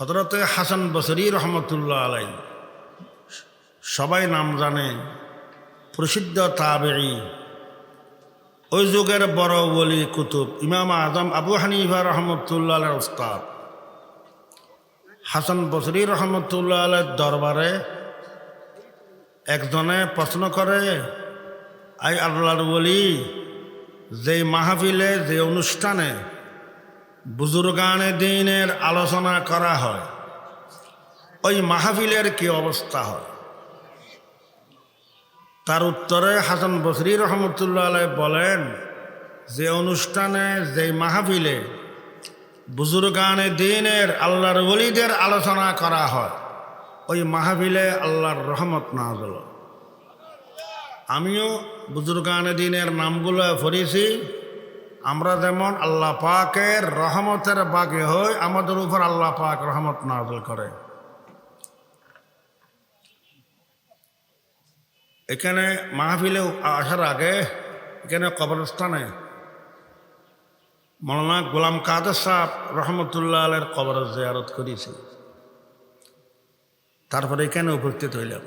হজরত হাসান বসরি রহমতুল্লাহ আলাই সবাই নাম জানে, প্রসিদ্ধ তাবেই ওই যুগের বড় বলি কুতুব ইমাম আজম আবু হানিফা রহমতুল্লাহ আলের ওস্তাদ হাসান বসরি রহমতুল্লাহ আলের দরবারে একজনে প্রশ্ন করে, আই আল্লাহর বলি যে মাহফিলে যে অনুষ্ঠানে বুজুর্গানে দিনের আলোচনা করা হয়। ওই মাহফিলের কি অবস্থা হয়? তার উত্তরে হাসান বসরি রহমতুল্লাহ আলাই বলেন, যে অনুষ্ঠানে, যে মাহফিলে বুজুর্গানে দিনের আল্লাহর ওলিদের আলোচনা করা হয়, ওই মাহফিলে আল্লাহর রহমত না হল আমিও বুজুর্গানে দিনের নামগুলো পড়েছি। আমরা যেমন আল্লাহ পাকের রহমতের বাগে হই, আমাদের উপর আল্লাহ পাক রহমত নাজল করে। এখানে মাহফিলে আসার আগে, এখানে কবরস্থানে মৌলানা গোলাম কাদের সাহ রহমতুল্লাহ আলের কবর জিয়ারত করেছি। তারপরে এখানে উপস্থিত হইলাম।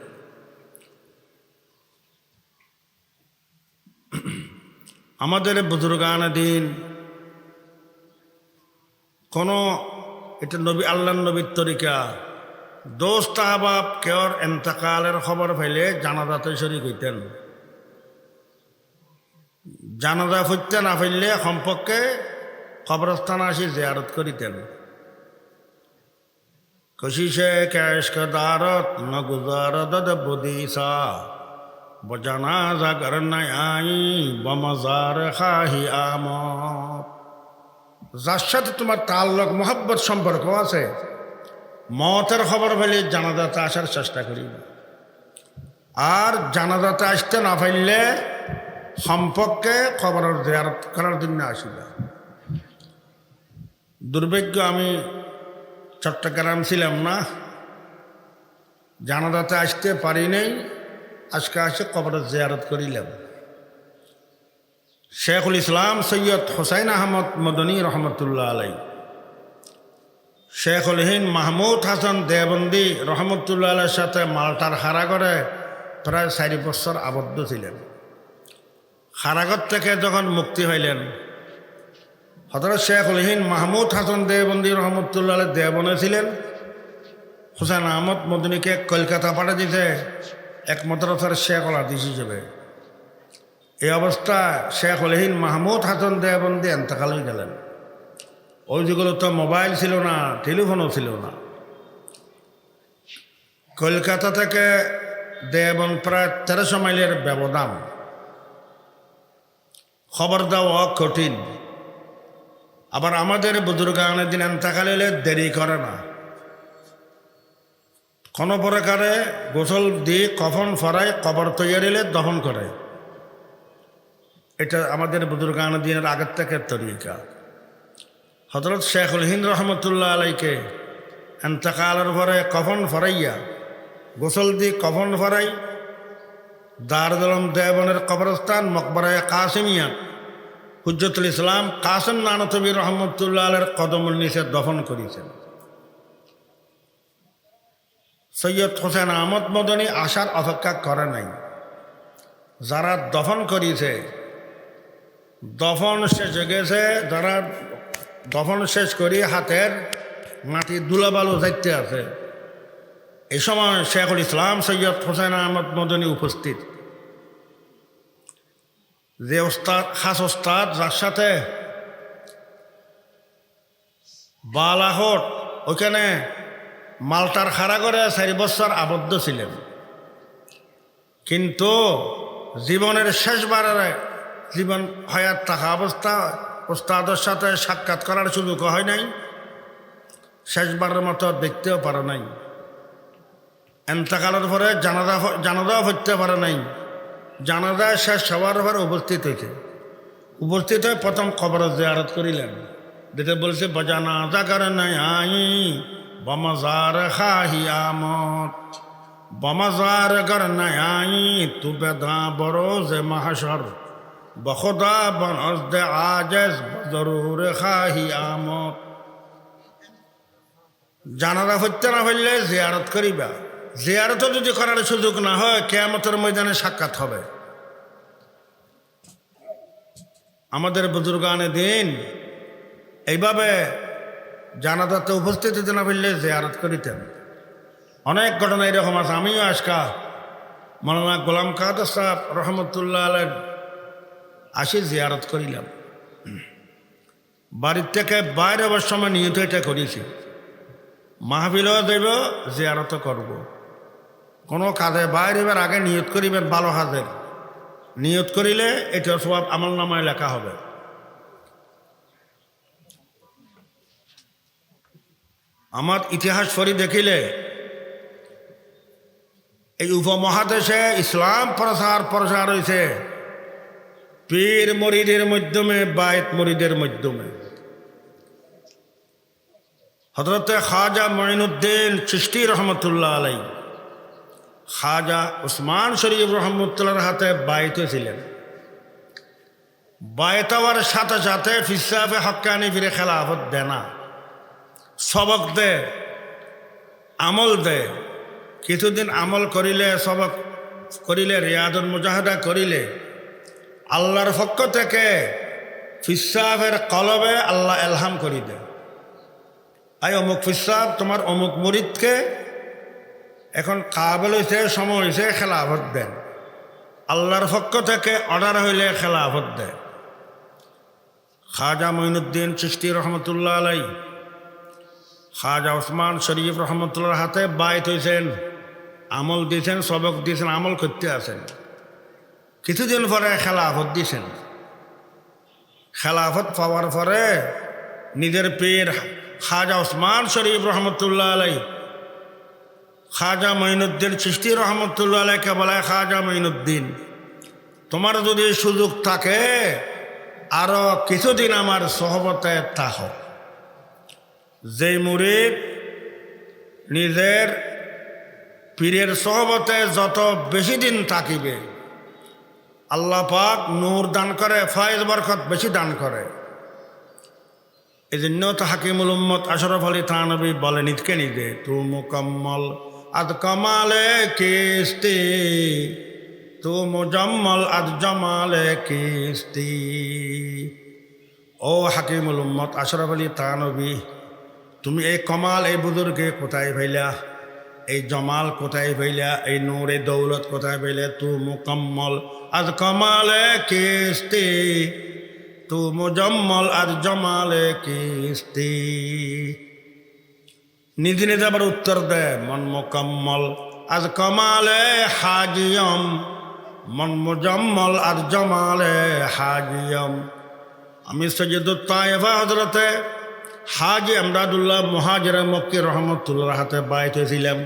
আমাদের বুজুর্গান দিন, কোনো এটা নবী আল্লাহ নবীর তরিকা। দোস্ত আহবাব কেওর এন্তকালের খবর পাইলে জানাজাতে শরিক হইতেন। জানাজা ফুটতে না ফেললে সম্পর্কে খবরস্থান আসি জিয়ারত করিতেন। কশিসে ক্যাশ দারত ন গুজারত বদিসা বজানা জাগর নাই বমজার খাহি আমত। যার সাথে তোমার তাল্লক মোহাব্বত সম্পর্ক আছে, মতের খবর পেলে জানাজাতে আসার চেষ্টা করি আর জানাজাতে আসতে না পাইলে সম্পর্কে খবরের জিয়ারত করার জন্য আসিল দুর্ভাগ্য আমি চট্টগ্রাম ছিলাম না, জানাজাতে আসতে পারি নাই। আজকে আসে কবরের জিয়ারত করিলাম। শেখুল ইসলাম সৈয়দ হোসাইন আহমদ মদনী রহমতুল্লাহ আলাই শেখুল হিন মাহমুদ হাসান দেবন্দি রহমতুল্লাহ আলের সাথে মালটার হারাগরে প্রায় চারি বছর আবদ্ধ ছিলেন। হারাগর থেকে যখন মুক্তি হইলেন হজরত শেখুল হিন মাহমুদ হাসান দেবন্দি রহমতুল্লাহ আলের দেবনে ছিলেন। হোসেন আহমদ মদনীকে কলকাতা পাঠা দিতে এক মদ্রাসার শেখ আদিস হিসেবে। এই অবস্থা শেখ অলহিন মাহমুদ হাসান দেবন্দি এন্তকাল হয়ে গেলেন। ওই যেগুলো তো মোবাইল ছিল না, টেলিফোনও ছিল না। কলকাতা থেকে দেবন প্রায় তেরোশো মাইলের ব্যবধান। খবর দেওয়া কঠিন। আবার আমাদের বুজুর্গানের দিন এন্তকাল হলে দেরি করে না। কোনো প্রকারে গোসল দিয়ে কফন ফরায়, কবর তৈয়ারিলে দহন করে। এটা আমাদের বুজুর্গান দিনের আগের থেকে তরিকা। হজরত শেখুল হিন্দ রহমতুল্লাহ আলাইকে এন্তকালের পরে কফন ফরাইয়া, গোসল দিয়ে কফন ফরাই, দারদলম দেবনের কবরস্থান মকবরায় কাসিমিয়া, হুজ্জতুল ইসলাম কাসম নানতবী রহমতুল্লাহ আলের কদমুল নিচে দফন করেছেন। সৈয়দ হোসেন আহমদ মদনী আসার অপেক্ষা করে নাই। যারা দফন করিয়েছে, দফন শেষ হয়ে গেছে, যারা দফন শেষ করি হাতের মাটি দুলাবালু যাইতে আছে। এই সময় শেখুল ইসলাম, সৈয়দ হোসেন আহমদ মদনী উপস্থিত। যে ওস্তাদ, খাস ওস্তাদ, যার সাথে বালাহট ওইখানে মালটার খাড়া করে চারি বছর আবদ্ধ ছিলেন। কিন্তু জীবনের শেষবারে জীবন হয়াত থাকা অবস্থা, ওস্তাদের সাথে সাক্ষাৎ করার সুযোগ হয় নাই। শেষবারের মতো দেখতেও পারে নাই। এন্তকালের পরে জানাজা জানাজাও হইতে পারে নাই। জানাজায় শেষ হওয়ার পরে উপস্থিত হয়েছে উপস্থিত হয়ে প্রথম খবর জিয়ারত করিলেন। যেটা বলছে বজানা করে নাই আই। খাহি আমত, বমজার গর নাই তু বেদা বরোজ মাহসর বখদা বনজ দে আজেজ জরুর খাহি আমত। জানারা হইতে না হইলে জিয়ারত করিবা। জিয়ারতও যদি করার সুযোগ না হয়, কেয়ামতের ময়দানে সাক্ষাৎ হবে। আমাদের বুজুর্গানে দিন, এইভাবে জানাজাতে উপস্থিত হতে না পারলে জিয়ারত করিতেন। অনেক ঘটনা এরকম আছে, আমিও আজকা মৌলানা গোলাম কাদের সাহেব রহমতুল্লাহ আলের আসি জিয়ারত করিলাম। বাড়ির থেকে বাইরে হবার সময় নিয়ত এটা করেছি। মাহফিলও দেব জিয়ারত করব। কোনো কাজে বাইরে এবার আগে নিয়ত করিবেন ভালো হাজের। নিয়ত করিলে এটা সব আমল নামায় লেখা হবে। আমার ইতিহাস পড়ি দেখিলে, এই উপমহাদেশে ইসলাম প্রসার প্রসার হয়েছে পীর মরিদের মাধ্যমে বায়ত মরিদের মাধ্যমে। হজরতে খাজা মঈনুদ্দিন চিস্তি রহমতুল্লাহ আলাই খাজা উসমান শরীফ রহমতুল্লাহর হাতে বায়িত ছিলেন বায়ত হওয়ার সাথে সাথে ফিসাফে হকানি ফিরে খেলাফত দেয় না সবক দে, আমল দে। কিছুদিন আমল করিলে, সবক করিলে, রিয়াদুল মুজাহাদা করিলে, আল্লাহর পক্ষ থেকে ফিসাফের কলবে আল্লাহ এলহাম করি দে। আই অমুক ফিসাব তোমার অমুক মুরিদকে এখন কাবেল হয়েছে সময় হয়েছে খেলাফত দেন। আল্লাহর পক্ষ থেকে অর্ডার হইলে খেলাফত দেয় খাজা মঈনুদ্দিন সৃষ্টি রহমতুল্লাহ আলাই খাজা ওসমান শরীফ রহমতুল্লাহর হাতে বাইত হয়েছেন আমল দিয়েছেন সবক দিয়েছেন আমল করতে আছেন। কিছুদিন পরে খেলাফত দিয়েছেন খেলাফত পাওয়ার পরে নিজের পীর খাজা ওসমান শরীফ রহমতুল্লাহ আলাই, খাজা মঈনুদ্দিন চিস্তি রহমতুল্লাহ আলাইকে বলে, খাজা মঈনুদ্দিন, তোমার যদি সুযোগ থাকে, আরও কিছুদিন আমার সহবতে তাহ যেই মুরিদ নিজের পীরের সহবতে যত বেশি দিন থাকিবে, আল্লাহ পাক নূর দান করে, ফয়েজ বরকত বেশি দান করে। এই জন্য তো হাকিমুল উম্মত আশরফ আলী থানবী বলেন ইতকে নিজে তু মুকম্মল আদ কমালে কিস্তি, তু মুজম্মল আদ জমালে কিস্তি। ও হাকিমুল উম্মত আশরফ আলী থানবী তুমি এই কমাল, এই বুজুর্গে কোথায় ভাইলা এই জমাল কোথায় ভাইলা এই নূরে দৌলত কোথায় ভাইলা তু মুকম্মল আজ কমালে কিস্তি, তু মুজম্মল আজ জমালে কিস্তি। নিজে নিজে আবার উত্তর দেয় মন মুকম্মল আজ কমালে হাজিয়ম, মন মুজম্মল আজ জমালে হাজিয়ম। আমি সৈয়দুল তাইফা হজরতে হাজি আমরাদুল্লাহ মহাজের মক্কি রহমতুল্লাহ হাতে বাইত হয়েছিলাম।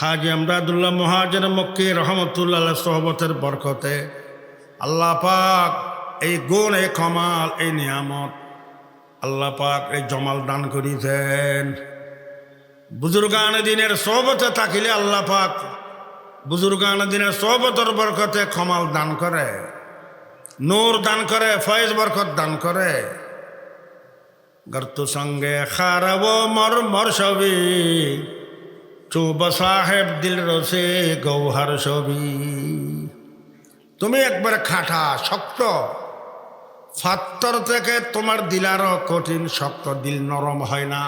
হাজি আমরাদুল্লাহ মহাজের মক্কি রহমতুল্লাহ সহবতের বরকতে আল্লাহ পাক এই গুণ, এই কমাল, এই নিয়ামত আল্লাহ পাক এই জমাল দান করিছেন বুজুর্গান দিনের সহবতে থাকিলে আল্লাহ পাক বুজুর্গান দিনের সহবতের বরকতে কমাল দান করে, নূর দান করে, ফয়েজ বরকত দান করে। গর্ত সঙ্গে খারাব মর মর ছবি। চুব সাহেব দিল রসে গৌহার ছবি। তুমি একবার খাটা শক্ত। ফাত্তর থেকে তোমার দিলারও কঠিন শক্ত দিল নরম হয় না।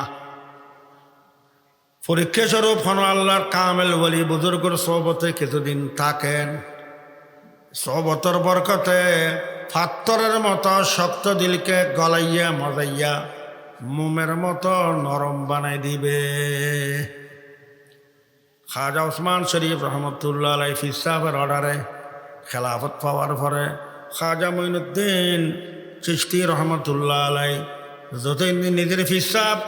পরীক্ষা স্বরূপ হন আল্লাহর কামেল বলি বুজুর্গর সবতে কিছুদিন থাকেন। সবতর বরকতে ফাত্তরের মতো শক্ত দিলকে গলাইয়া মজাইয়া মোমের মতো নরম বানাই দিবে। খাজা ওসমান শরীফ রহমতুল্লাহ আলাই ফিসাবের অর্ডারে খেলাফত পাওয়ার পরে খাজা মঈনুদ্দিন চিস্তি রহমতুল্লাহ আলাই যতদিন নিজের ফিসাব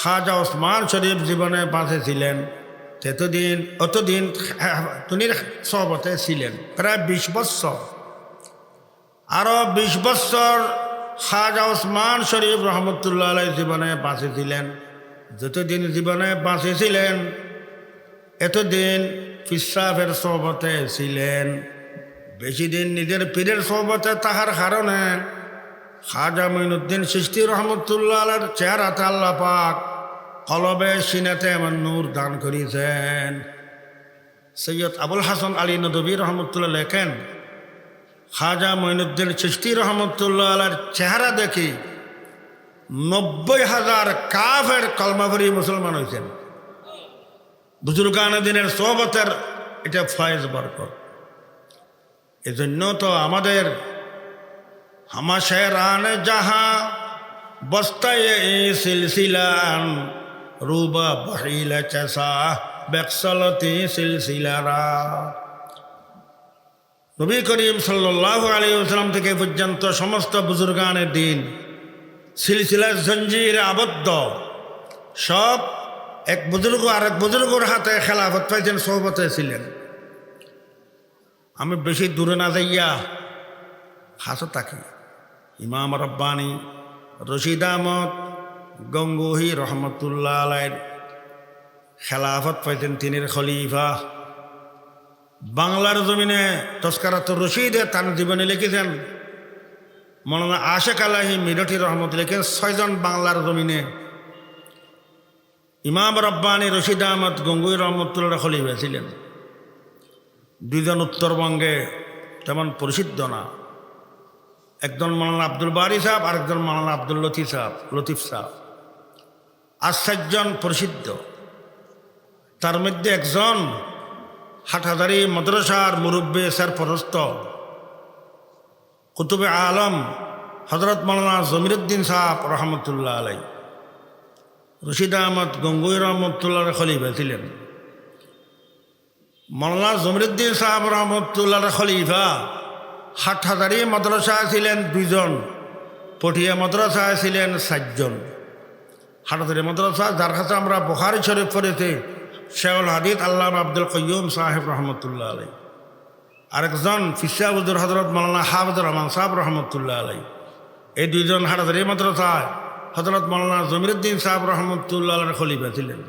খাজা ওসমান শরীফ জীবনে বাঁচে ছিলেন ততদিন, অতদিন তিনি সবতে ছিলেন, প্রায় বিশ বৎসর। আরও বিশ বৎসর খাজা ওসমান শরীফ রহমতুল্লাহ আলাই জীবনে বাঁচেছিলেন। যতদিন জীবনে বাঁচেছিলেন, এতদিন ফিসাফের সহবতে ছিলেন। বেশি দিন নিজের পীরের সহবতে তাহার কারণে খাজা মঈনুদ্দিন সৃষ্টি রহমতুল্লাহ আলার চেহারাতে আল্লাহ পাক কলবে সিনাতে এমন নূর দান করিয়েছেন। সৈয়দ আবুল হাসান আলী নদবী রহমতুল্লাহ লেখেন খাজা মঈনুদ্দিন চিস্তি রহমতুল্লাহ আলার চেহারা দেখি নব্বই হাজার কাফের কলমাভরি মুসলমান হয়েছেন। বুজুর্গান দিনের সোহবতের এটা ফয়েজ বরকত। এজন্য তো আমাদের হামাশেরান যাহা বস্তায় এই সিলসিলান, রুবা বহিলা চেষা বেকসলতি সিলসিলারা। নবী করিম সাল্লাহ আলী আসলাম থেকে পর্যন্ত সমস্ত বুজুর্গানের দিন সিলসিলা জঞ্জির আবদ্ধ। সব এক বুজুর্গ আর এক বুজুর্গর হাতে খেলাফত পাইছেন সৌবতে ছিলেন। আমি বেশি দূরে না যাইয়া হাসো তাকি। ইমাম রব্বানি, রশিদ আহমদ, গঙ্গুহি রহমতুল্লাহ আলাইর খেলাফত পাইতেন তিনের খলিফা। বাংলার জমিনে তস্কারাত রশিদে তার জীবনে লিখেছেন। মৌলানা আশেক আলাহি মিরঠি রহমত লিখেন, ছয়জন বাংলার জমিনে। ইমাম রব্বানি রশিদ আহমদ গঙ্গুই রহমতুল্লাহ খলিফা ছিলেন দুইজন উত্তরবঙ্গে তেমন প্রসিদ্ধ না। একজন মৌলানা আব্দুল বারি সাহেব, আরেকজন মৌলানা আব্দুল লতিফ সাহেব লতিফ সাহেব। আর চারজন প্রসিদ্ধ। তার মধ্যে একজন হাটহাজারি মাদ্রাসার মুরব্বী স্যার পরস্ত কুতুবে আলম হজরত মৌলানা জমিরুদ্দিন সাহেব রহমতুল্লাহ আলাই রশিদ আহমদ গঙ্গুই রহমতুল্লাহ খলিফা ছিলেন। মৌলানা জমিরুদ্দিন সাহেব রহমতুল্লাহ খলিফা হাটহাজারি মাদ্রাসায় ছিলেন দুইজন পটিয়া মাদ্রাসায় ছিলেন সাতজন হাটহাজারি মাদ্রাসা, যার কাছে আমরা বখারি শরীফ পড়েছি শেউল হাদিদ আল্লাহ আব্দুল কয়ুম সাহেব রহমতুল্লাহ আলাই আরেকজন ফিসাবুদ্দুর হজরত মৌলানা হাফজুর রহমান সাহেব রহমতুল্লাহ আলাই এই দুইজন হাটহাজারি মাদ্রাসায় হজরত মৌলানা জমিরুদ্দিন সাহেব রহমতুল্লাহ খলিফা ছিলেন।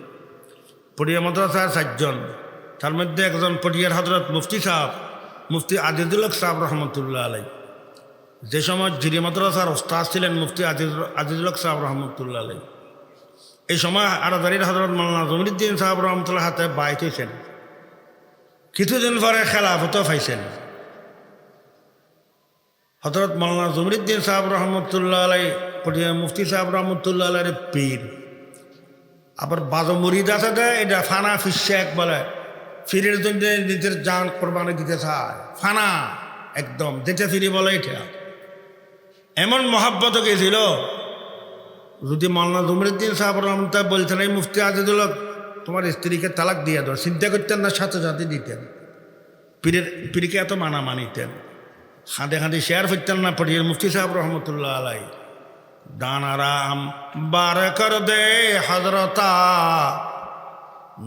পটিয়া মাদ্রাসায় সাতজন তার মধ্যে একজন পটিয়ার হজরত মুফতি সাহেব, মুফতি আজিজুল হক সাহেব রহমতুল্লাহ আলাই যে সময় জিরি মাদ্রাসার ওস্তাদ ছিলেন মুফতি আজিজ আজিজুল হক সাহেব রহমতুল্লাহ আলাই এই সময় আরাদারির হজরত মাল্লা জমিরুদ্দিন সাহেব রহমতুল্লাহ হাতে বাইত হয়েছেন কিছুদিন পরে খেলাফত পাইছেন। হজরত মাল্লা জমিরুদ্দিন সাহেব রহমতুল্লাহ আলাই মুফতি সাহেব রহমতুল্লাহ আলাই পীর। আবার বাজো মুরিদ আছে এটা ফানা ফিসেক বলে। ফিরের জন্য নিজের যান কোরবানি দিতে চায়। ফানা, একদম, যেটা ফিরি বলে এটা। এমন মহাব্বত গেছিল যদি মাল্লা জমরুদ্দিন সাহেব রহমতা বলছেন, এই মুফতি আজিদুল তোমার স্ত্রীকে তালাক দিয়ে দাও চিন্তা করতেন না, সাথে সাথে দিতেন। পীরের, পীরকে এত মানা মানিতেন হাঁদে হাঁদে শেয়ার ফিরতেন না পড়িয়ে মুফতি সাহেব রহমতুল্লাহ আলাই দানারাম বার কর দে হজরতা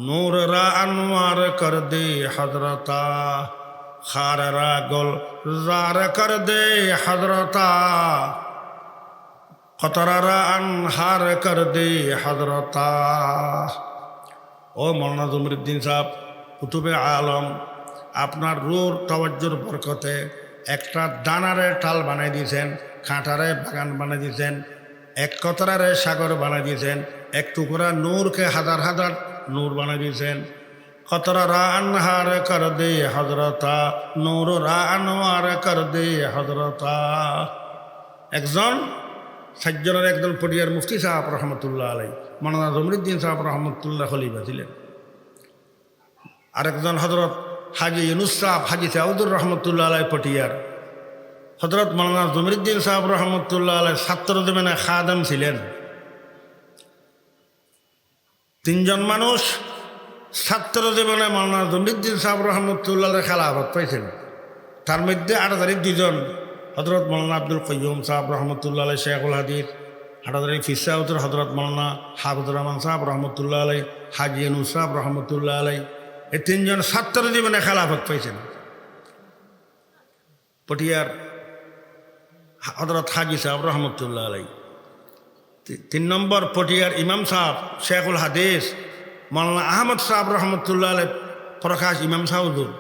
নূর রা আনোয়ার কর দে হজরতা খার রা গোল জার কর দে হজরতা কতরারা আনহার কর দে হজরতা ও মৌলানা জমরুদ্দিন সাহেব, কুতুবে আলম, আপনার রোর তওয়াজ্জুর বরকতে একটা দানারে টাল বানাই দিয়েছেন খাঁটারে বাগান বানাই দিয়েছেন, এক কতরারে সাগর বানাই দিয়েছেন, এক টুকরা নূরকে হাজার হাজার নূর বানাই দিয়েছেন। কতরা রা আনহার কর দে হজরতা নূর রা আনোয়ার কর দে হজরতা একজন সাজ্জনের একজন পটিয়ার মুফতি সাহাব রহমতুল্লাহ আলাই মানানা জমরুদ্দিন সাহাব রহমতুল্লাহ খলিফা ছিলেন। আরেকজন হজরত হাজি ইউনুস সাহাব, হাজি সাউদুর রহমতুল্লাহ আলাই পটিয়ার। হজরত মালানা জমরুদ্দিন সাহাব রহমতুল্লাহ আলাই ছাত্র জমেনে খাদাম ছিলেন। তিনজন মানুষ ছাত্র জীবনে মালানা জমরুদ্দিন সাহাব রহমতুল্লাহ খেলাফত পাইছেন। তার মধ্যে আড়াদারি দুজন হজরত মৌলানা আব্দুল কয়ুম সাহাব রহমতুল্লাহ আলাই শেখুল হাদির হাটাদারি ফিসাউদ্দুর হজরত মৌলানা হাফুজুর রহমান সাহাব রহমতুল্লাহ আলাই হাজি সাহাব রহমতুল্লাহ আলাই এই তিনজন ছাত্র জীবনে খেলাফত পাইছেন। পটিয়ার হজরত হাজি সাহেব রহমতুল্লাহ আলাই তিন নম্বর পটিয়ার ইমাম সাহেব শেখুল হাদিস মৌলানা আহমদ সাহেব রহমতুল্লাহ আলাই প্রকাশ ইমাম সাহুদুর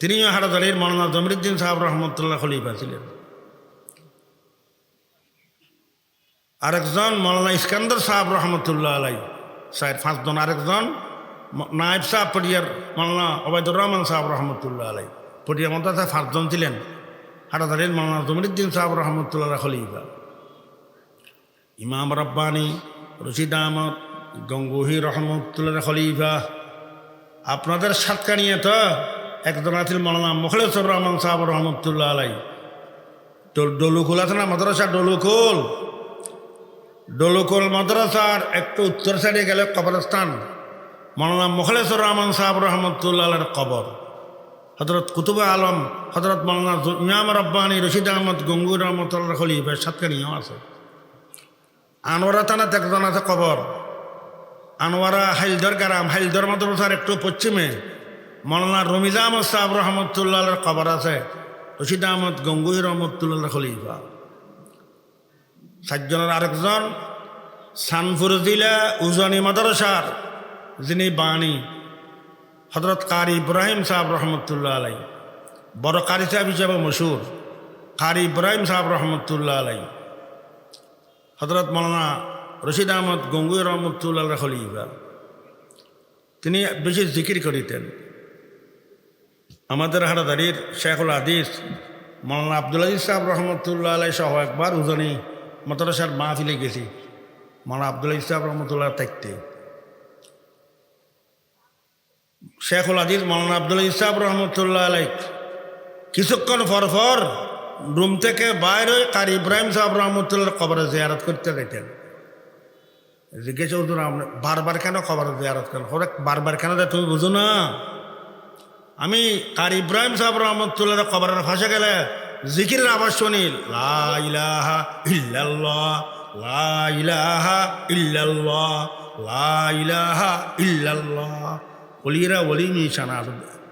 তিনিও হাটাদারির মৌলানা জমরুদ্দিন সাহেব রহমতুল্লাহ খলিফা ছিলেন। আরেকজন মৌলানা ইস্কান্দর সাহেব রহমতুল্লাহ আলাই, সাহেব পাঁচজন। আরেকজন নায়েব সাহ পটিয়ার মাল্লা ওবায়দুর রহমান সাহেব রহমতুল্লাহ আলাই, পটিয়ার মধ্যে পাঁচজন ছিলেন। হাটাদারির মাল্লা জমিরুদ্দিন সাহেব রহমতুল্লাহ খলিফা। ইমাম রব্বানি, রশিদ আহমদ, গঙ্গুহি রহমতুল্লাহ খলিফা। আপনাদের সাতকানিয়ে তো একজন আছিল মৌলানা মুখলেশ্বর রহমান সাহেব রহমতুল্লাহ আলাই ডল- ডলুকুল আছে না মাদ্রাসা? ডলুকুল। ডলুকুল মাদ্রাসার একটু উত্তর সাইডে গেলে কবরস্থান। মৌলানা মুখলেশ্বর রহমান সাহেব রহমতুল্লাহ আলের কবর। হজরত কুতুব আলম হজরত মৌলানা ইমাম রব্বানি রশিদ আহমদ গঙ্গুর রহমতুল্লাহ খলিফা সাতকানিয়েও আছে। আনোয়ারা থানাতে একজন আছে কবর। আনোয়ারা হাইলদর গ্রাম হাইলদর মাদ্রাসার একটু পশ্চিমে। মৌলানা রমিজা আহমদ সাহেব রহমতুল্লাহের কবর আছে। রশিদ আহমদ গঙ্গুই রহমতুল্লাহ খলিফা। সাতজনের আরেকজন সানফুরজিলা উজানি মাদ্রাসার যিনি বাণী হজরত কারি ইব্রাহিম সাহেব রহমতুল্লাহ আলাই বড় কারি সাহেব হিসাবে মশহুর কারি ইব্রাহিম সাহেব রহমতুল্লাহ আলাই হজরত মৌলানা রশিদ আহমদ গঙ্গুই রহমতুল্লাহ খলিফা। তিনি বেশি জিকির করিতেন। আমাদের হারাদারির শেখুল হাদিস, মৌলানা আব্দুল আজিজ সাহেব রহমতুল্লাহ আলাই সহ একবার উজনি মাদ্রাসার মাহফিলে গেছি। মৌলানা আব্দুল আজিজ সাহেব রহমতুল্লাহ থাকতে। শেখুল হাদিস, মৌলানা আব্দুল সাহেব রহমতুল্লাহ আলাই কিছুক্ষণ পর রুম থেকে বাইরে কারি ইব্রাহিম সাহেব রহমতুল্লাহ কবরে জিয়ারত করতে যেতেন জিজ্ঞেস বারবার কেন কবরে জিয়ারত করেন? বারবার কেন তুমি বুঝো না? আমি কারি ইব্রাহিম সাহেব রহমতুল্লাহ কবরের ফাঁসে গেলে জিকিরের আওয়াজ শুনি, লা ইলাহা ইল্লাল্লাহ, লা ইলাহা ইল্লাল্লাহ, লা ইলাহা ইল্লাল্লাহ। অলিরা অলি মিশানা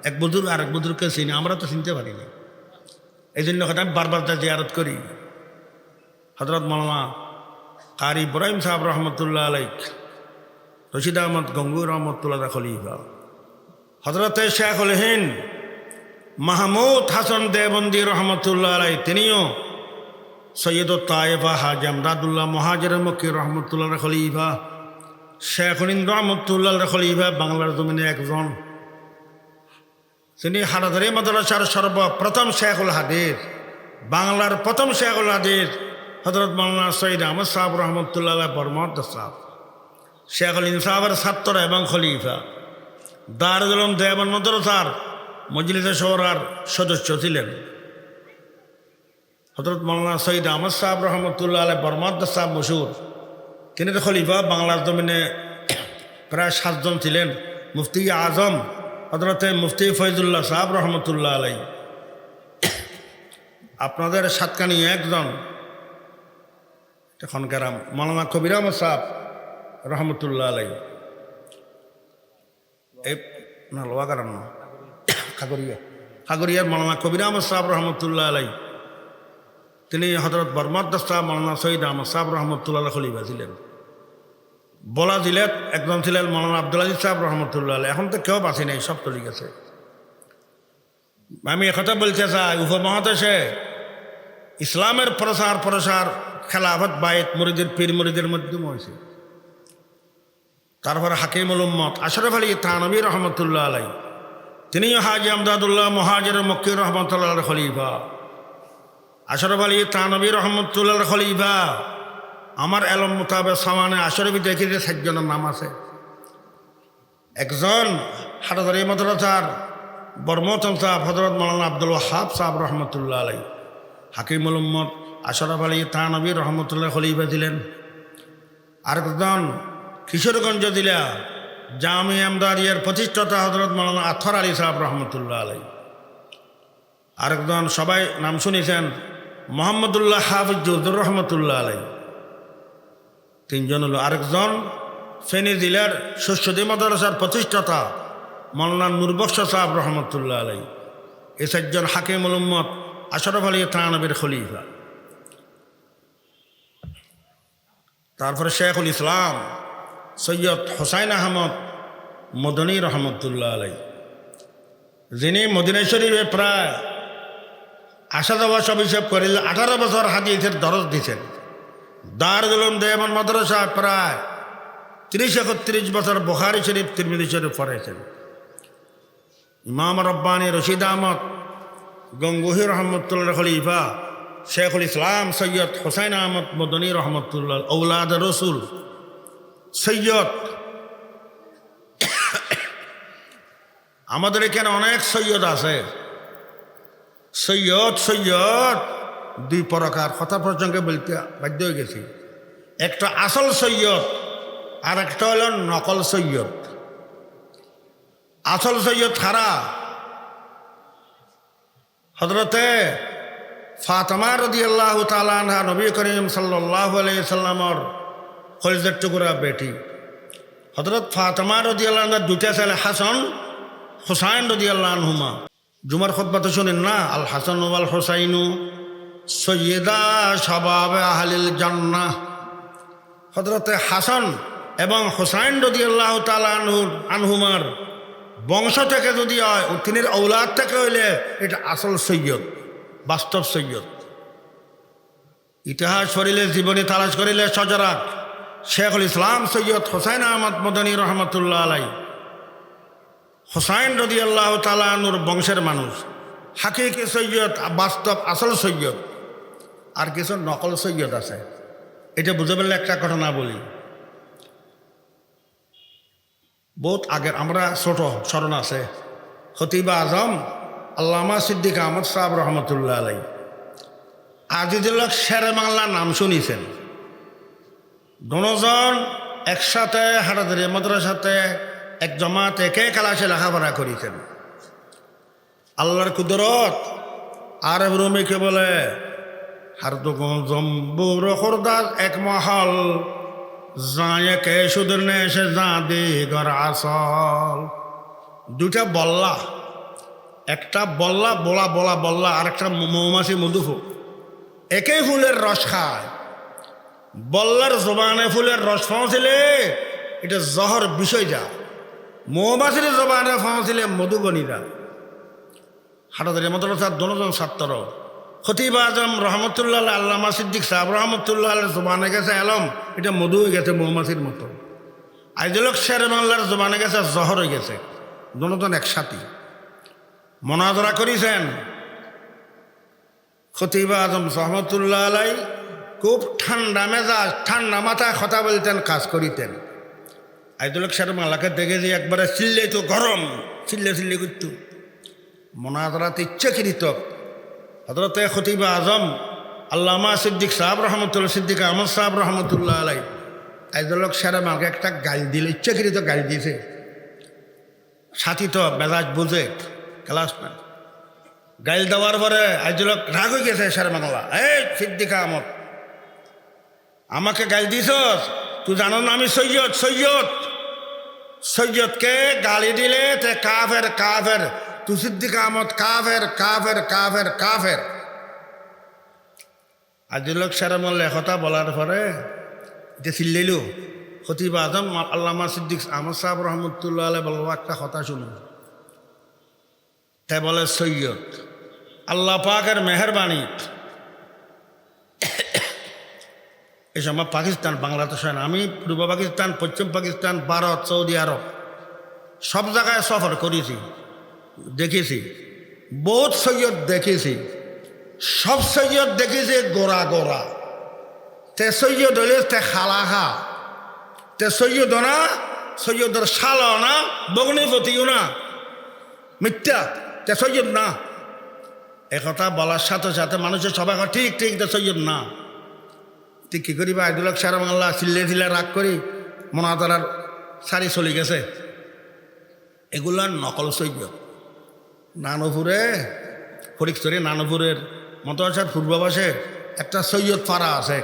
এক বধুর আর এক বধুরকে চিনি, আমরা তো চিনতে পারিনি এই জন্য কথা আমি বারবার তা জিয়ারত করি। হজরত মৌলানা কারি ইব্রাহিম সাহেব রহমতুল্লাহ আলাইক রশিদ আহমদ গঙ্গুর রহমতুল্লাহ খলিফা। হজরত শেখ হলহীন মাহমুদ হাসান দেবন্দি রহমতুল্লাহ আলাই তিনিও সৈয়দ তায়েফা হাজ আমদাদুল্লাহ মহাজের মক্কি রহমতুল্লাহ খলিফা। শেখ হলিন রহমতুল্লাহ খলিফা, বাংলার জমিনে একজন। তিনি হারাধারি মাদ্রাসার সর্বপ্রথম শেখুল হাদিস, বাংলার প্রথম শেখুল হাদিস হজরত মৌলানা সঈদ আহমদ সাহেব রহমতুল্লাহ বরমদ সাহ শেখুল ইনসাফের ছাত্র এবং খলিফা। দারুল উলুম দেওয়ান মাদ্রাসার মজলিসে শহরার সদস্য ছিলেন। হজরত মৌলানা সঈদ আহমদ সাহেব রহমতুল্লাহ আলাই বরমদ সাহেব মশুর। তিনি তো খলিফা, বাংলার জমিনে প্রায় সাতজন ছিলেন। মুফতি আজম হজরতে মুফতি ফৈজুল্লাহ সাহেব রহমতুল্লাহ আলাই আপনাদের সাতকানি একজন এখনকার মৌলানা কবির আহমদ সাহেব রহমতুল্লাহ আলাই এই, না লোয়া কারণ না? খাগরিয়া খাগরিয়ার মৌলানা কবির আহমদ সাহেব রহমতুল্লাহ আলাই। তিনি হজরত বরমদ সাহেব মৌলানা সঈদ আহমদ সাহেব রহমতুল্লাহ খলিফা ছিলেন বলা জিলেত একজন ছিলেন মৌলানা আব্দুল আজিজ সাহেব রহমতুল্লাহ আলাই। এখন তো কেউ বাঁচি নেই সব চলে গেছে। আমি একথা বলতে চাই উপমহাদেশে ইসলামের প্রসার প্রসার খেলাফত বাইত মুরিদের পীর মুরিদের মাধ্যমে হয়েছে তারপরে হাকিমুল উম্মত আশরফ আলী থানবী রহমতুল্লাহ আলাই তিনিও হাজি আমদাদুল্লাহ মহাজের মক্কির রহমতুল্লাহ খলিফা। আশরফ আলী থানবী রহমতুল্লাহ খলিফা। আমার এলম মোতাবেক সামানে আশরফি দেখি যে সাতজনের নাম আছে। একজন হাটাদারি মাদ্রাসার বর্মতন সাহেব হজরত মৌলানা আব্দুল ওয়াহাব সাহেব রহমতুল্লাহ আলাই হাকিমুল উম্মদ আশরফ আলী থানবী রহমতুল্লাহ খলিফা ছিলেন আরেকজন কিশোরগঞ্জ জেলা জামি আমদারিয়ার প্রতিষ্ঠাতা হজরত মৌলানা আথর আলী সাহেব রহমতুল্লাহ আলাই আরেকজন সবাই নাম শুনেছেন মোহাম্মদুল্লাহ হাফিজুদ্দুর রহমতুল্লাহ আলাই তিনজন হলো আরেকজন ফেনী জেলার শস্যদী মাদ্রাসার প্রতিষ্ঠাতা মৌলানা নুরবক্স সাহেব রহমতুল্লাহ আলাই এ চারজন হাকিম উম্মদ আশরফ আলী থানবীর খলিফা। তারপরে শেখুল ইসলাম সৈয়দ হোসাইন আহমদ মদনী রহমতুল্লাহ আলাই। যিনি মদিনা শরীফে প্রায় আশা বছর অভিষেক করিল আঠারো বছর হাদিসের দরজ দিছেন। দারুল উলুম দেবন মাদ্রাসা প্রায় তিরিশ একত্রিশ বছর বখারি শরীফ তিরমিদি শরীফ পড়েছেন ইমাম রব্বানী রশিদ আহমদ গঙ্গুহি রহমতুল্লাহ খলিফা শেখুল ইসলাম সৈয়দ হোসাইন আহমদ মদনী রহমতুল্লাহ ঔলাদ রসুল সৈয়দ। আমাদের এখানে অনেক সৈয়দ আছে। সৈয়দ সৈয়দ, দুই প্রকার কথা প্রসঙ্গে বলতে বাধ্য হয়ে গেছি। একটা আসল সৈয়দ, আর একটা হলো নকল সৈয়দ। আসল সৈয়দ খারা হজরতে ফাতমা রদি আল্লাহ তালা নবী করিম সাল্লাহ সাল্লামর হলজের টুকুরা বেটি। হজরত ফাতমা রদি আল্লাহ দুটা ছেলে, হাসন, হুসাইন রদি আল্লাহ হুমা জুমার খতবাতে শুনেন না? আল হাসান আল হোসাইনু। সৈয়দা সবাব আহলিল জান্নাহ। হজরতে হাসান এবং হোসাইন রদি আল্লাহ তালুর আনহুমার বংশ থেকে যদি হয় তিনের ঔলাদ থেকে হইলে এটা আসল সৈয়দ, বাস্তব সৈয়দ। ইতিহাস করিলে জীবনী তালাশ করিলে সজরাক শেখুল ইসলাম সৈয়দ হোসাইন আহমদ মদনী রহমতুল্লাহ আলাই। হোসাইন রদি আল্লাহ তালানুর বংশের মানুষ। হাকিকি সৈয়দ, বাস্তব আসল সৈয়দ। আর কিছু নকল সৈয়দ আছে। এটা বুঝে পেলে একটা ঘটনা বলি। বহুত আগের আমরা ছোট, স্মরণ আছে। খতিবা আজম, আল্লামা সিদ্দিক আহমদ সাহাব রহমতুল্লাহ আলাই। আজিদুল্লাহ শেরে বাংলার নাম শুনিছেন। দুজন একসাথে হাটাদারি মাদ্রাসাতে এক জমাত একে ক্লাসে লেখাপড়া করিতেন। আল্লাহর কুদরত আর রুমিকে বলে হার তো জম্বুর খোরদাস এক মহল, যায় কে এসে যা দি ঘর আসল। দুটা বল্লা, একটা বল্লা, বলা বলা, বল্লা, আর একটা মৌমাছি মধুফু একই ফুলের রস খায়। বল্লার জবানে ফুলের রস ফাঁসিলে, এটা জহর বিষয় যা। মৌমাছির জবানে ফাঁসিলে মধুবনীরা হাটাদারি মাদ্রাসার দনোজন ছাত্র। খতিব আজম রহমতুল্লাহ আল্লামা সিদ্দিক সাহেব রহমতুল্লাহ জবানে গেছে আলম এটা মধু হয়ে গেছে মৌমাছির মতো। আইজলক শের বাংলার জবানে গেছে, জহর হয়ে গেছে। দনোজন একসাথে। মনাজরা করেছেন। খতিবা আজম রহমতুল্লাহ আলাই খুব ঠান্ডা মেজাজ ঠান্ডা মাথায় কথা বলতেন, কাজ করিতেন। আইদুলক স্যার মালাকে দেখে যে একবারে চিল্লে তো গরম, চিল্লে চিল্লে করতো। মনাজরাত ইচ্ছাকৃত। হজরতে খতিবা আজম, আল্লামা সিদ্দিক সাহাব রহমতুল্লাহ, সিদ্দিক আহমদ সাহাব রহমতুল্লাহ আলাই আইদুলক স্যার আমাকে একটা গাল দিল, ইচ্ছাকৃত গাল দিয়েছে। সাথী তো মেজাজ বুঝে, ক্লাস গাইল দেওয়ার পরে আইজুলক রাগ হয়ে গেছে স্যার বাংলা এই সিদ্দিক আহমদ আমাকে গাইল দিস তুই জানো না আমি সৈয়দ সৈয়দ। সৈয়দকে গালি দিলে তে কাফের কাফের। তুই সিদ্দিক আহমদ, কাফের কাফের কাফের কাফের। আজিলক মল্লে কথা বলার পরে এটা চিল্লাইল, খতিবা আজম আল্লামা সিদ্দিক আহমদ সাহেব রহমতুল্লাহ আলাই বলব একটা কথা শুনুন তাই বলে সৈয়দ, আল্লাহ পাকের মেহরবানি এই সময় পাকিস্তান, বাংলাদেশ হয় না। আমি পূর্ব পাকিস্তান, পশ্চিম পাকিস্তান, ভারত, সৌদি আরব সব জায়গায় সফর করেছি, দেখেছি। বহুত সৈয়দ দেখেছি। সব সৈয়দ দেখেছি গোড়া গোড়া। তে সৈয়দ হলে তে খালাহা তে সৈয়দ না সৈয়দর শাল না বগ্নিপতিও না। মিথ্যা, তে সৈয়দ না। একথা বলার সাথে সাথে মানুষের সবাই ঠিক ঠিক, তে সৈয়দ না। তুই কী করিবা আইদুলক সারা বাংলা চিল্লে চিল্লে রাগ করি মনাতার সারি চলি গেছে। এগুলার নকল সৈয়দ নানপুরে ফরিকচরি নানপুরের মতসার পূর্ববাসে একটা সৈয়দ পাড়া আছে।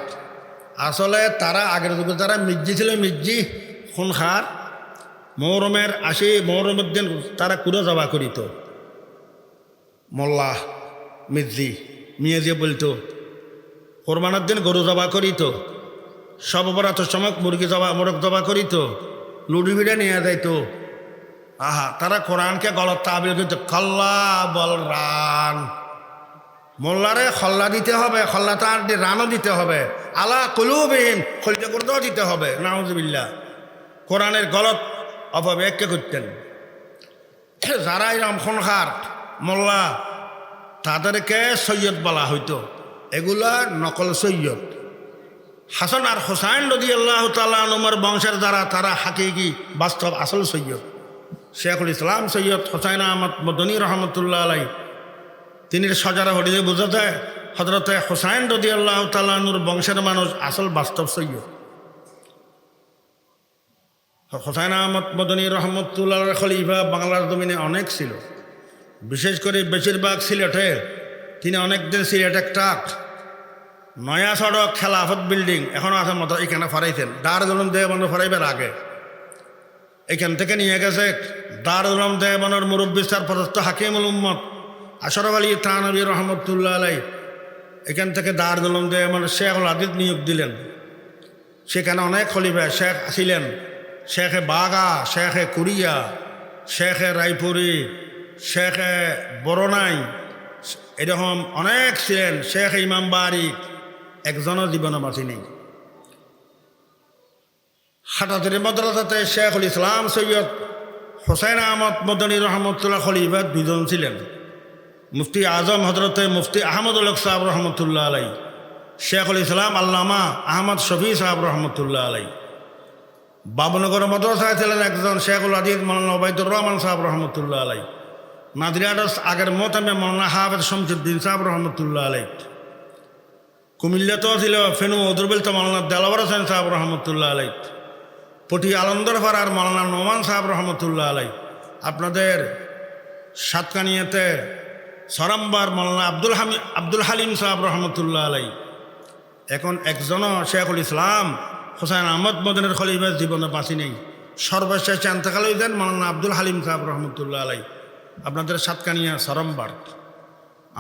আসলে তারা আগের যুগে যারা মির্জি ছিল, মির্জি খুনখার মৌরমের আসি মৌরমের দিন তারা কুড়ো জবা করিত। মোল্লা মির্জি, মিয়ে যে বলতো কোরবানার দিন গরু জবা করিত, সব অপরাধের সময় মুরগি জবা, মোরগ জবা করিত, লুডি ভিড়ে নিয়ে যাইত। আহা, তারা কোরআনকে গলত তাবিল কিন্তু খল্লা বল রান। মোল্লারে খল্লা দিতে হবে, খল্লা তার রানও দিতে হবে। আলা কলুবিন খলিতে করতেও দিতে হবে নাউজবিল্লা কোরআনের গলত অপব্যাখ্যা করতেন। যারা এরম মোল্লা, তাদেরকে সৈয়দ বলা হইতো। এগুলা নকল সৈয়দ। হাসান আর হোসাইন রদি আল্লাহ তালুমার বংশের দ্বারা তারা হাকিকি বাস্তব আসল সৈয়দ। শেখুল ইসলাম সৈয়দ হোসাইন আহমদ মদনী রহমতুল্লাহ আলাই তিনি সজারা হরিয়ে বোঝা যায় হজরতে হোসাইন রদি আল্লাহ তালুর বংশের মানুষ আসল বাস্তব সৈয়দ। হোসাইন আহমদ মদনী রহমতুল্লাহ খলিফা বাংলার জমিনে অনেক ছিল। বিশেষ করে বেশিরভাগ সিলেটে তিনি অনেকদিন সিলেটে ট্রাক নয়া সড়ক, খেলাফত বিল্ডিং এখনও আছে মতো এখানে ফরাইছেন দার দলম দেবন ফরাইবার আগে। এখান থেকে নিয়ে গেছে দার দলম দেবনের মুরব্বী স্যার প্রদত্ত হাকিমুল উম্মদ আশরফ আলী তানবী রহমতুল্লাহ আলাই এখান থেকে দার দলম দেবন শেখ আদিত নিয়োগ দিলেন। সেখানে অনেক খলিফা শেখ ছিলেন শেখে বাগা, শেখে কুরিয়া, শেখে রায়পুরি, শেখে বরনাই এরকম অনেক ছিলেন শেখ ইমাম বারিক একজনও জীবনে বাঁচি নেই হাটাতের মদ্রাসাতে শেখুল ইসলাম সৈয়দ হোসেন আহমদ মদনী রহমতুল্লাহ খলিফা দুজন ছিলেন। মুফতি আজম হজরতে মুফতি আহমদ আহমদুল্লাহ সাহেব রহমতুল্লাহ আলাই শেখুল ইসলাম আল্লামা আহমদ শফি সাহেব রহমতুল্লাহ আলাই বাবনগর মদ্রাসায় ছিলেন একজন শেখুল আদিদ মৌলানা ওবায়দুর রহমান সাহেব রহমতুল্লাহ আলাই নাদিরাডস আগের মোতামে মৌলানা হাফেজ শমসুদ্দিন সাহেব রহমতুল্লাহ আলাই কুমিল্লাতেও ছিল ফেনু অদুরবিল তো মৌলানা দেলাবর হোসেন সাহেব রহমতুল্লাহ আলাই পটি পাড়ার মৌলানা নোমান সাহেব রহমতুল্লাহ আলাই আপনাদের সাতকানিয়াতে সরম্বার মৌলানা আব্দুল হামি আব্দুল হালিম সাহেব রহমতুল্লাহ আলাই এখন একজনও শেখুল ইসলাম হোসেন আহমদ মদিনের খলিফের জীবনে বাঁচি নেই। সর্বশেষ চান্তাকাল দেন মৌলানা আব্দুল হালিম সাহেব রহমতুল্লাহ আলাই আপনাদের সাতকানিয়া সরম্বার।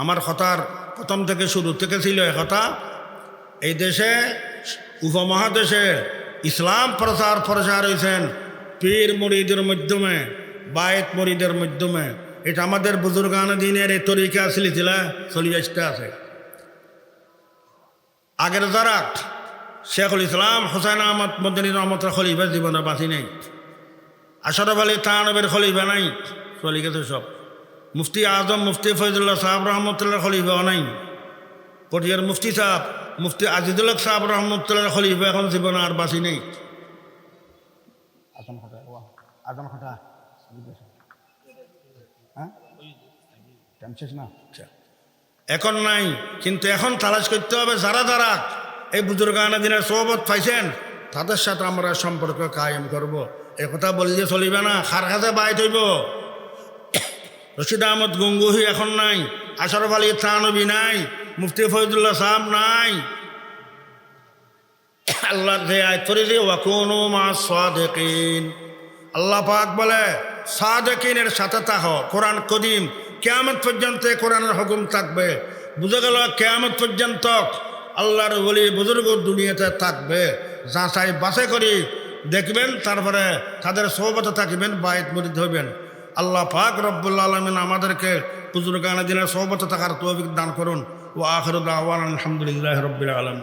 আমার কথার প্রথম থেকে শুরু থেকে ছিল কথা এই দেশে, উপমহাদেশে ইসলাম প্রচার প্রসার হয়েছেন পীর মরিদের মাধ্যমে, বায়েত মরিদের মাধ্যমে। এটা আমাদের বুজুর্গান দিনের এই তরিকা ছিল চলি আসতে আছে। আগের যারা শেখুল ইসলাম হোসেন আহমদ মদিনী রহমত খলিফা জীবনে বাঁচি নেই। আশরফ আলী তানবের খলিফা নাই। চলে গেছে সব। মুফতি আজম মুফতি ফৈজুল্লাহ সাহেব রহমতুল্লাহ খলিফাও নাই পটিয়ার মুফতি সাহেব মুফতি আজিদুল্লাহ সাহেব রহমতুল্লাহ খলিফা এখন জীবনে আর বাঁচি নেই। আজম হ্যাঁ? না? আচ্ছা। এখন নাই কিন্তু এখন তালাশ করতে হবে যারা যারা এই বুজুর্গানা দিনের সোহবত পাইছেন তাদের সাথে আমরা সম্পর্ক কায়েম করব। এ কথা বললে চলিবে না খার খাতে বাইত হইব। রশিদ আহমদ গঙ্গুহি এখন নাই, আশরফ আলী থানবী নাই, মুফতি ফৈদুল্লাহ সাহেব নাই। আল্লাহ করে দিয়ে ওয়াকুন মা সাদেকিন। আল্লাহ পাক বলে, সাদেকিনের সাথে তাহ কোরআন কদিম, কেয়ামত পর্যন্ত কোরআনের হুকুম থাকবে। বুঝে গেল কেয়ামত পর্যন্ত আল্লাহর বলি বুজুর্গ দুনিয়াতে থাকবে। যাচাই বাসে করি, দেখবেন তারপরে তাদের সৌবতে থাকবেন বাইত মরিদ হইবেন। আল্লাহ পাক রব্বুল আলমিন আমাদেরকে বুজুর্গানা দিনের সহবত থাকার তৌফিক দান করুন। ও আখর দাওয়ান আলহামদুলিল্লাহ রব্বুল আলমিন।